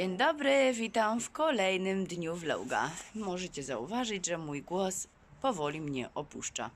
Dzień dobry, witam w kolejnym dniu vloga. Możecie zauważyć, że mój głos powoli mnie opuszcza.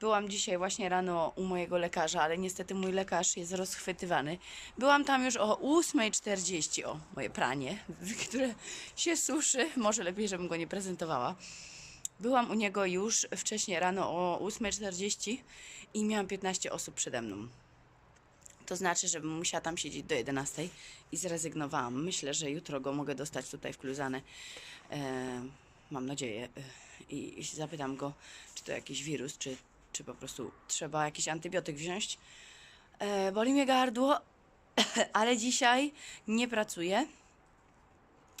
Byłam dzisiaj właśnie rano u mojego lekarza, ale niestety mój lekarz jest rozchwytywany. Byłam tam już o 8.40, o moje pranie, które się suszy. Może lepiej, żebym go nie prezentowała. Byłam u niego już wcześniej rano o 8.40 i miałam 15 osób przede mną. To znaczy, żebym musiała tam siedzieć do 11 i zrezygnowałam. Myślę, że jutro go mogę dostać tutaj wkluzane. E, mam nadzieję. E, I, I zapytam go, czy to jakiś wirus, czy, czy po prostu trzeba jakiś antybiotyk wziąć. E, boli mnie gardło, ale dzisiaj nie pracuję.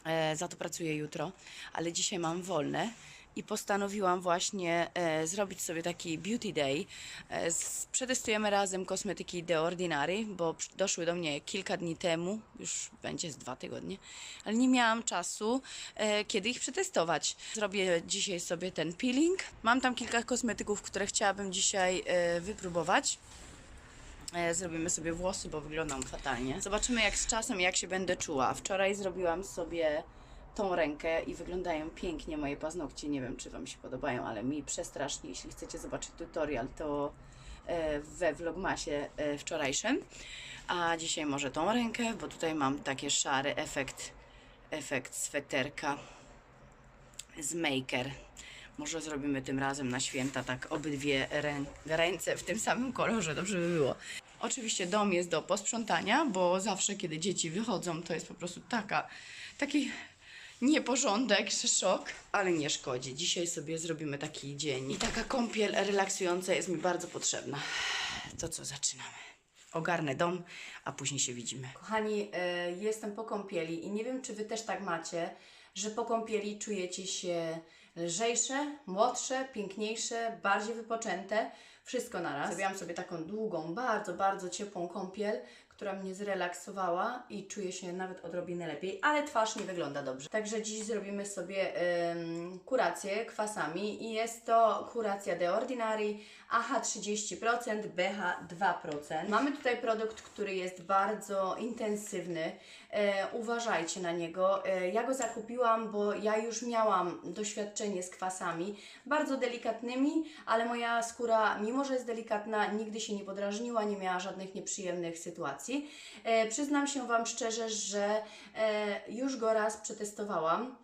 E, za to pracuję jutro, ale dzisiaj mam wolne i postanowiłam właśnie e, zrobić sobie taki beauty day. E, z, przetestujemy razem kosmetyki The Ordinary, bo doszły do mnie kilka dni temu, już będzie z dwa tygodnie, ale nie miałam czasu, e, kiedy ich przetestować. Zrobię dzisiaj sobie ten peeling. Mam tam kilka kosmetyków, które chciałabym dzisiaj e, wypróbować. E, Zrobimy sobie włosy, bo wyglądam fatalnie. Zobaczymy jak z czasem, jak się będę czuła. Wczoraj zrobiłam sobie tą rękę i wyglądają pięknie moje paznokcie. Nie wiem, czy Wam się podobają, ale mi przestrasznie. Jeśli chcecie zobaczyć tutorial, to e, we vlogmasie e, wczorajszym. A dzisiaj może tą rękę, bo tutaj mam taki szary efekt, efekt sweterka z Maker. Może zrobimy tym razem na święta tak obydwie rę, ręce w tym samym kolorze, dobrze by było. Oczywiście dom jest do posprzątania, bo zawsze kiedy dzieci wychodzą, to jest po prostu taka, taki nieporządek, że szok, ale nie szkodzi. Dzisiaj sobie zrobimy taki dzień i taka kąpiel relaksująca jest mi bardzo potrzebna. To co, zaczynamy. Ogarnę dom, a później się widzimy. Kochani, e, jestem po kąpieli i nie wiem, czy Wy też tak macie, że po kąpieli czujecie się lżejsze, młodsze, piękniejsze, bardziej wypoczęte. Wszystko naraz. Zrobiłam sobie taką długą, bardzo, bardzo ciepłą kąpiel, która mnie zrelaksowała i czuję się nawet odrobinę lepiej, ale twarz nie wygląda dobrze. Także dziś zrobimy sobie ym, kurację kwasami i jest to kuracja The Ordinary AH 30%, BH 2%. Mamy tutaj produkt, który jest bardzo intensywny. E, uważajcie na niego. E, ja go zakupiłam, bo ja już miałam doświadczenie z kwasami, bardzo delikatnymi, ale moja skóra, mimo że jest delikatna, nigdy się nie podrażniła, nie miała żadnych nieprzyjemnych sytuacji. E, przyznam się Wam szczerze, że e, już go raz przetestowałam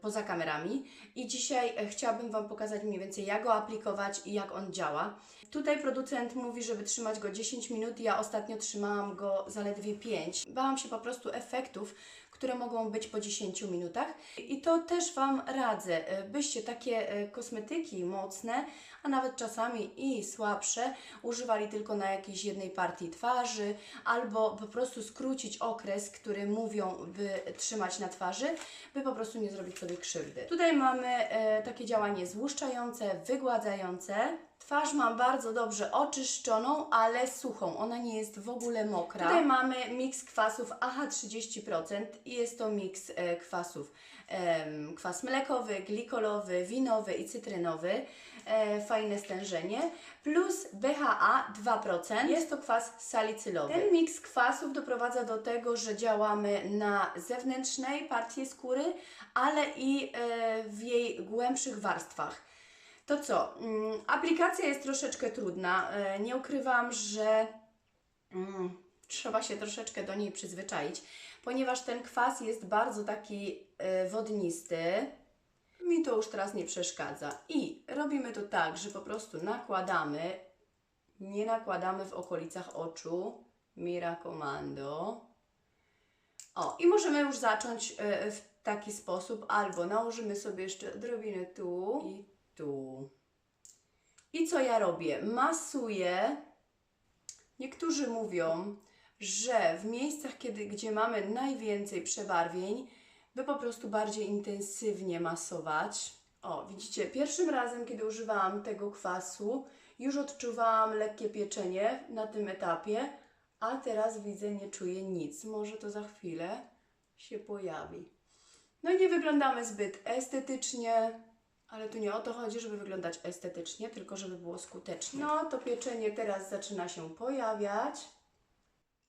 poza kamerami i dzisiaj e, chciałabym Wam pokazać mniej więcej jak go aplikować i jak on działa. Tutaj producent mówi, żeby trzymać go 10 minut, ja ostatnio trzymałam go zaledwie 5. Bałam się po prostu efektów, które mogą być po 10 minutach i to też Wam radzę, e, byście takie e, kosmetyki mocne, a nawet czasami i słabsze używali tylko na jakiejś jednej partii twarzy albo po prostu skrócić okres, który mówią, by trzymać na twarzy, by po prostu nie zrobić sobie krzywdy. Tutaj mamy e, takie działanie złuszczające, wygładzające. Twarz mam bardzo dobrze oczyszczoną, ale suchą. Ona nie jest w ogóle mokra. Tutaj mamy miks kwasów AHA 30% i jest to miks e, kwasów. Kwas mlekowy, glikolowy, winowy i cytrynowy. E, fajne stężenie. Plus BHA 2%. Jest to kwas salicylowy. Ten miks kwasów doprowadza do tego, że działamy na zewnętrznej partii skóry, ale i e, w jej głębszych warstwach. To co? Mm, Aplikacja jest troszeczkę trudna. E, Nie ukrywam, że mm, trzeba się troszeczkę do niej przyzwyczaić, ponieważ ten kwas jest bardzo taki e, wodnisty. Mi to już teraz nie przeszkadza. I robimy to tak, że po prostu nakładamy, nie nakładamy w okolicach oczu. Mira Comando. O, i możemy już zacząć e, w taki sposób, albo nałożymy sobie jeszcze odrobinę tu i tu. I co ja robię? Masuję. Niektórzy mówią, że w miejscach, kiedy, gdzie mamy najwięcej przebarwień, by po prostu bardziej intensywnie masować. O, widzicie, pierwszym razem, kiedy używałam tego kwasu, już odczuwałam lekkie pieczenie na tym etapie, a teraz widzę, nie czuję nic. Może to za chwilę się pojawi. No i nie wyglądamy zbyt estetycznie, ale tu nie o to chodzi, żeby wyglądać estetycznie, tylko żeby było skutecznie. No to pieczenie teraz zaczyna się pojawiać.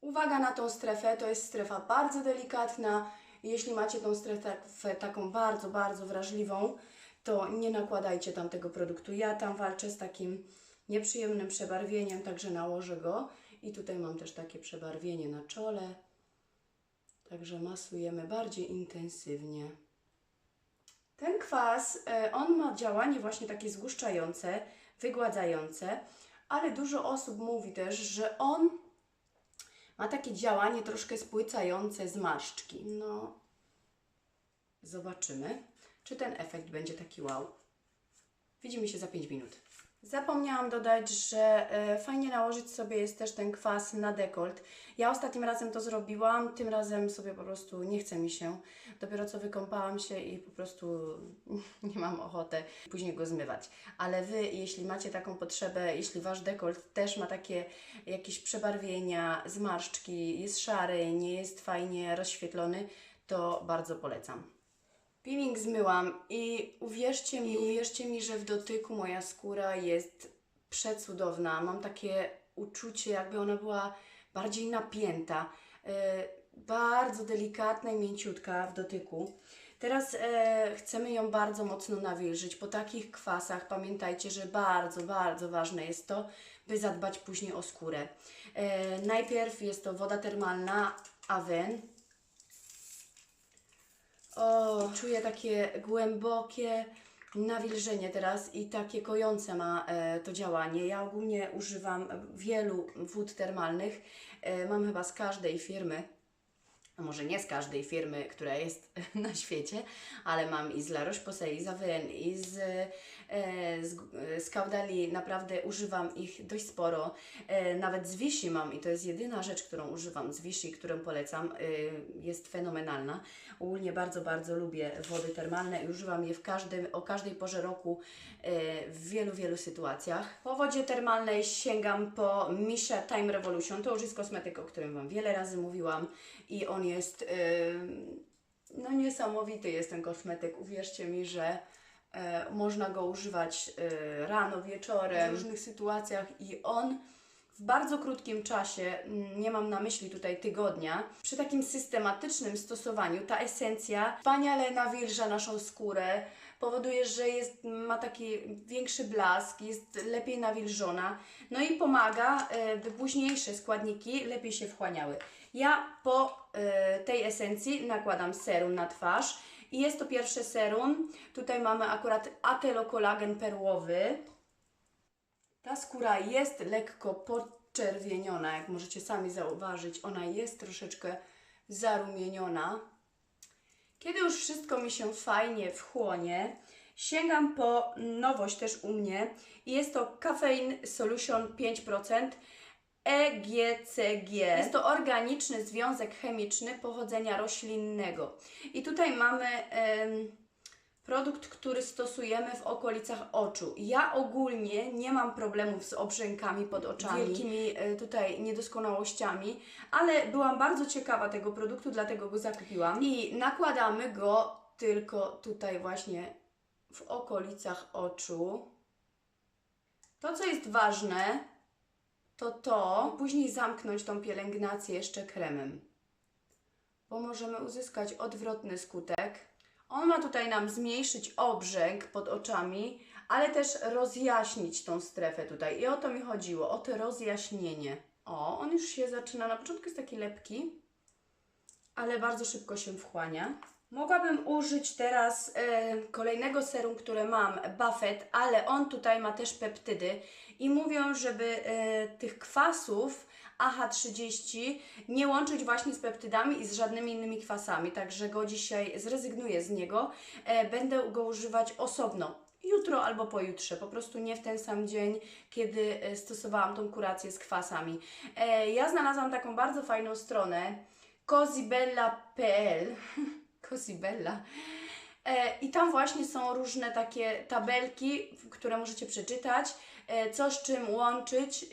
Uwaga na tą strefę, to jest strefa bardzo delikatna. Jeśli macie tą strefę taką bardzo, bardzo wrażliwą, to nie nakładajcie tam tego produktu. Ja tam walczę z takim nieprzyjemnym przebarwieniem, także nałożę go. I tutaj mam też takie przebarwienie na czole. Także masujemy bardziej intensywnie. Ten kwas, e, on ma działanie właśnie takie zgłuszczające, wygładzające, ale dużo osób mówi też, że on ma takie działanie troszkę spłycające zmarszczki. No, zobaczymy, czy ten efekt będzie taki wow. Widzimy się za 5 minut. Zapomniałam dodać, że e, fajnie nałożyć sobie jest też ten kwas na dekolt. Ja ostatnim razem to zrobiłam, tym razem sobie po prostu nie chce mi się. Dopiero co wykąpałam się i po prostu nie mam ochoty później go zmywać. Ale Wy, jeśli macie taką potrzebę, jeśli Wasz dekolt też ma takie jakieś przebarwienia, zmarszczki, jest szary, nie jest fajnie rozświetlony, to bardzo polecam. Peeling zmyłam i uwierzcie mi, uwierzcie mi, że w dotyku moja skóra jest przecudowna. Mam takie uczucie, jakby ona była bardziej napięta. E, bardzo delikatna i mięciutka w dotyku. Teraz e, chcemy ją bardzo mocno nawilżyć. Po takich kwasach pamiętajcie, że bardzo, bardzo ważne jest to, by zadbać później o skórę. E, najpierw jest to woda termalna Aven. O, czuję takie głębokie nawilżenie teraz i takie kojące ma e, to działanie. Ja ogólnie używam wielu wód termalnych. E, mam chyba z każdej firmy. a Może nie z każdej firmy, która jest na świecie, ale mam i z La Roche-Posay, i z Avène, i z, z, z Caudali. Naprawdę używam ich dość sporo. E, nawet z Vichy mam i to jest jedyna rzecz, którą używam z Vichy, którą polecam. E, jest fenomenalna. Ogólnie bardzo, bardzo lubię wody termalne i używam je w każdym, o każdej porze roku e, w wielu, wielu sytuacjach. Po wodzie termalnej sięgam po Misha Time Revolution. To już jest kosmetyk, o którym Wam wiele razy mówiłam i on jest e, no niesamowity jest ten kosmetyk. Uwierzcie mi, że e, można go używać e, rano, wieczorem, w różnych sytuacjach i on w bardzo krótkim czasie, mm, nie mam na myśli tutaj tygodnia, przy takim systematycznym stosowaniu ta esencja wspaniale nawilża naszą skórę, powoduje, że jest, ma taki większy blask, jest lepiej nawilżona, no i pomaga, e, by późniejsze składniki lepiej się wchłaniały. Ja po e, tej esencji nakładam serum na twarz i jest to pierwsze serum. Tutaj mamy akurat atelokolagen perłowy. Ta skóra jest lekko podczerwieniona, jak możecie sami zauważyć. Ona jest troszeczkę zarumieniona. Kiedy już wszystko mi się fajnie wchłonie, sięgam po nowość też u mnie. I Jest to Caffeine Solution 5%. EGCG. Jest to organiczny związek chemiczny pochodzenia roślinnego. I tutaj mamy em, produkt, który stosujemy w okolicach oczu. Ja ogólnie nie mam problemów z obrzękami pod oczami, wielkimi e, tutaj niedoskonałościami, ale byłam bardzo ciekawa tego produktu, dlatego go zakupiłam. I nakładamy go tylko tutaj właśnie w okolicach oczu. To, co jest ważne, to to, później zamknąć tą pielęgnację jeszcze kremem, bo możemy uzyskać odwrotny skutek. On ma tutaj nam zmniejszyć obrzęk pod oczami, ale też rozjaśnić tą strefę tutaj. I o to mi chodziło, o to rozjaśnienie. O, on już się zaczyna, na początku jest taki lepki, ale bardzo szybko się wchłania. Mogłabym użyć teraz e, kolejnego serum, które mam, Buffett, ale on tutaj ma też peptydy i mówią, żeby e, tych kwasów AH30 nie łączyć właśnie z peptydami i z żadnymi innymi kwasami, także go dzisiaj zrezygnuję z niego. E, będę go używać osobno. Jutro albo pojutrze, po prostu nie w ten sam dzień, kiedy stosowałam tą kurację z kwasami. E, ja znalazłam taką bardzo fajną stronę. Cosibella.pl Cosibella. E, I tam właśnie są różne takie tabelki, które możecie przeczytać, e, co z czym łączyć,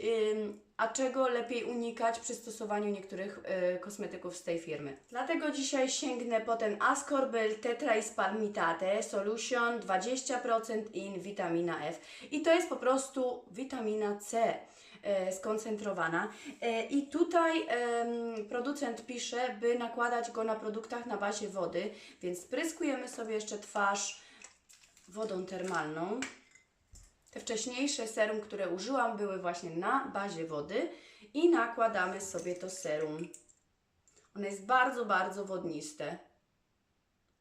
a czego lepiej unikać przy stosowaniu niektórych e, kosmetyków z tej firmy. Dlatego dzisiaj sięgnę po ten Ascorbyl Tetraispalmitate Solution 20% in witamina F. I to jest po prostu witamina C. e, skoncentrowana. E, I tutaj producent pisze, by nakładać go na produktach na bazie wody, więc spryskujemy sobie jeszcze twarz wodą termalną. Te wcześniejsze serum, które użyłam, były właśnie na bazie wody i nakładamy sobie to serum. Ono jest bardzo, bardzo wodniste.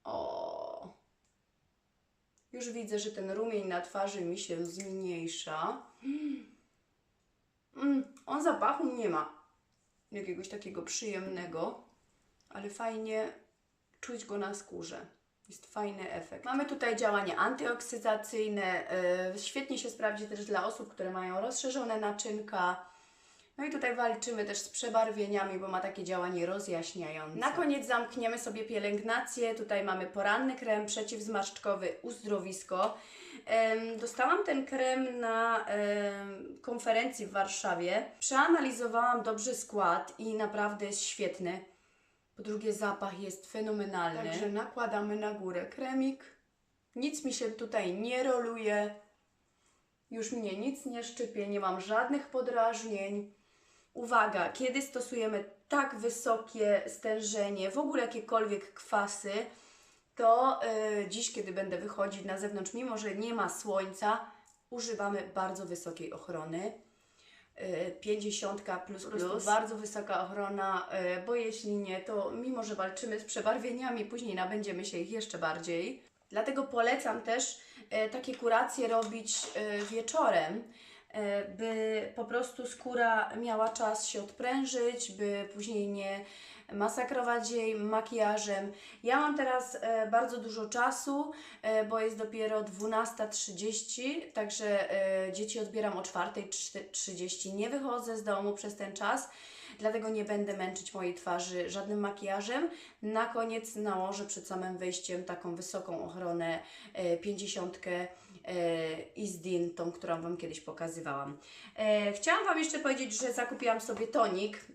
O. Już widzę, że ten rumień na twarzy mi się zmniejsza. Mm, on zapachu nie ma jakiegoś takiego przyjemnego, ale fajnie czuć go na skórze. Jest fajny efekt. Mamy tutaj działanie antyoksydacyjne. Yy, świetnie się sprawdzi też dla osób, które mają rozszerzone naczynka. No i tutaj walczymy też z przebarwieniami, bo ma takie działanie rozjaśniające. Na koniec zamkniemy sobie pielęgnację. Tutaj mamy poranny krem przeciwzmarszczkowy Uzdrowisko. Dostałam ten krem na konferencji w Warszawie. Przeanalizowałam dobrze skład i naprawdę jest świetny. Po drugie, zapach jest fenomenalny. Także nakładamy na górę kremik. Nic mi się tutaj nie roluje. Już mnie nic nie szczypie, nie mam żadnych podrażnień. Uwaga, kiedy stosujemy tak wysokie stężenie, w ogóle jakiekolwiek kwasy, to y, dziś, kiedy będę wychodzić na zewnątrz, mimo że nie ma słońca, używamy bardzo wysokiej ochrony. Y, 50 plus, plus, Plus. bardzo wysoka ochrona, y, bo jeśli nie, to mimo że walczymy z przebarwieniami, później nabędziemy się ich jeszcze bardziej. Dlatego polecam też e, takie kuracje robić wieczorem, by po prostu skóra miała czas się odprężyć, by później nie masakrować jej makijażem. Ja mam teraz e, bardzo dużo czasu, e, bo jest dopiero 12.30, także e, dzieci odbieram o 4.30. Nie wychodzę z domu przez ten czas. Dlatego nie będę męczyć mojej twarzy żadnym makijażem. Na koniec nałożę przed samym wyjściem taką wysoką ochronę e, 50 e, Isdin, tą, którą Wam kiedyś pokazywałam. E, chciałam Wam jeszcze powiedzieć, że zakupiłam sobie tonik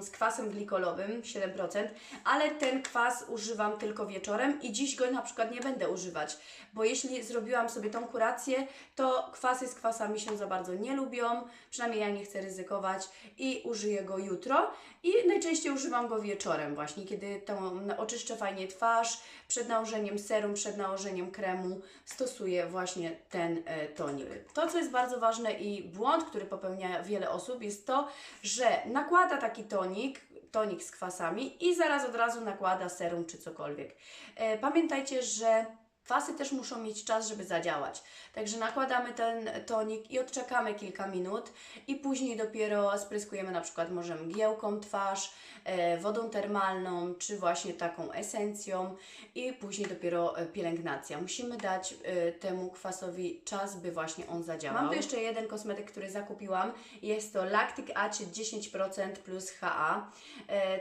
z kwasem glikolowym 7%, ale ten kwas używam tylko wieczorem i dziś go na przykład nie będę używać, bo jeśli zrobiłam sobie tą kurację, to kwasy z kwasami się za bardzo nie lubią, przynajmniej ja nie chcę ryzykować i użyję go jutro i najczęściej używam go wieczorem właśnie, kiedy tą oczyszczę fajnie twarz, przed nałożeniem serum, przed nałożeniem kremu stosuję właśnie ten e, tonik. To, co jest bardzo ważne i błąd, który popełnia wiele osób, jest to, że nakłada taki tonik, tonik z kwasami i zaraz od razu nakłada serum czy cokolwiek. E, pamiętajcie, że kwasy też muszą mieć czas, żeby zadziałać. Także nakładamy ten tonik i odczekamy kilka minut i później dopiero spryskujemy na przykład może mgiełką twarz, e, wodą termalną czy właśnie taką esencją i później dopiero e, pielęgnacja. Musimy dać e, temu kwasowi czas, by właśnie on zadziałał. Mam tu jeszcze jeden kosmetyk, który zakupiłam. Jest to Lactic Acid 10% plus HA.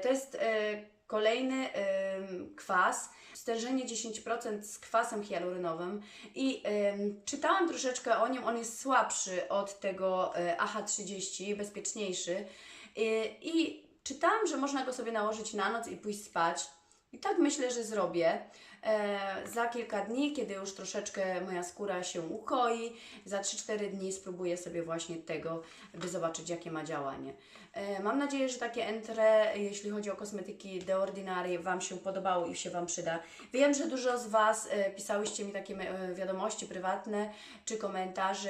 To jest kolejny kwas, stężenie 10% z kwasem hialurynowym i czytałam troszeczkę o nim, on jest słabszy od tego e, AH30, bezpieczniejszy I, i czytałam, że można go sobie nałożyć na noc i pójść spać i tak myślę, że zrobię. E, za kilka dni, kiedy już troszeczkę moja skóra się ukoi, za 3-4 dni spróbuję sobie właśnie tego, by zobaczyć, jakie ma działanie. E, mam nadzieję, że takie entre, jeśli chodzi o kosmetyki The Ordinary, Wam się podobało i się Wam przyda. Wiem, że dużo z Was e, pisałyście mi takie wiadomości prywatne czy komentarze.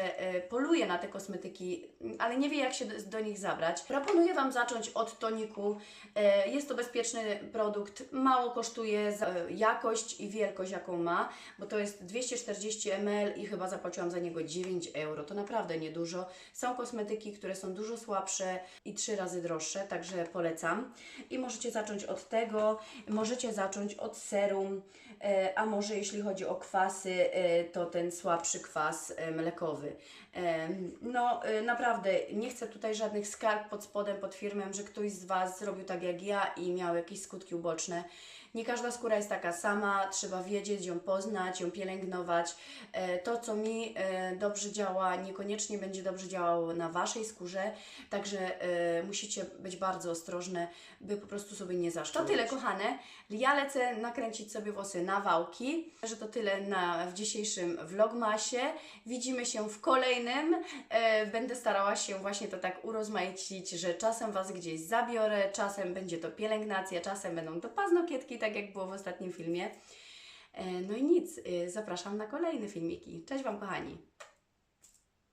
Poluję na te kosmetyki, ale nie wie, jak się do, nich zabrać. Proponuję Wam zacząć od toniku. Jest to bezpieczny produkt, mało kosztuje jakość i wielkość, jaką ma, bo to jest 240 ml i chyba zapłaciłam za niego 9 euro. To naprawdę niedużo. Są kosmetyki, które są dużo słabsze i trzy razy droższe, także polecam. I możecie zacząć od tego, możecie zacząć od serum, e, a może jeśli chodzi o kwasy, e, to ten słabszy kwas e, mlekowy. No, naprawdę, nie chcę tutaj żadnych skarg pod spodem, pod firmem, że ktoś z Was zrobił tak jak ja i miał jakieś skutki uboczne. Nie każda skóra jest taka sama, trzeba wiedzieć, ją poznać, ją pielęgnować. E, To, co mi e, dobrze działa, niekoniecznie będzie dobrze działało na Waszej skórze, także e, musicie być bardzo ostrożne, by po prostu sobie nie zaszkodzić. To tyle, kochane. Ja lecę nakręcić sobie włosy na wałki, że to tyle na, w dzisiejszym vlogmasie. Widzimy się w kolejnym. Będę starała się właśnie to tak urozmaicić, że czasem Was gdzieś zabiorę, czasem będzie to pielęgnacja, czasem będą to paznokietki, tak jak było w ostatnim filmie. E, no i nic, e, zapraszam na kolejne filmiki. Cześć Wam, kochani.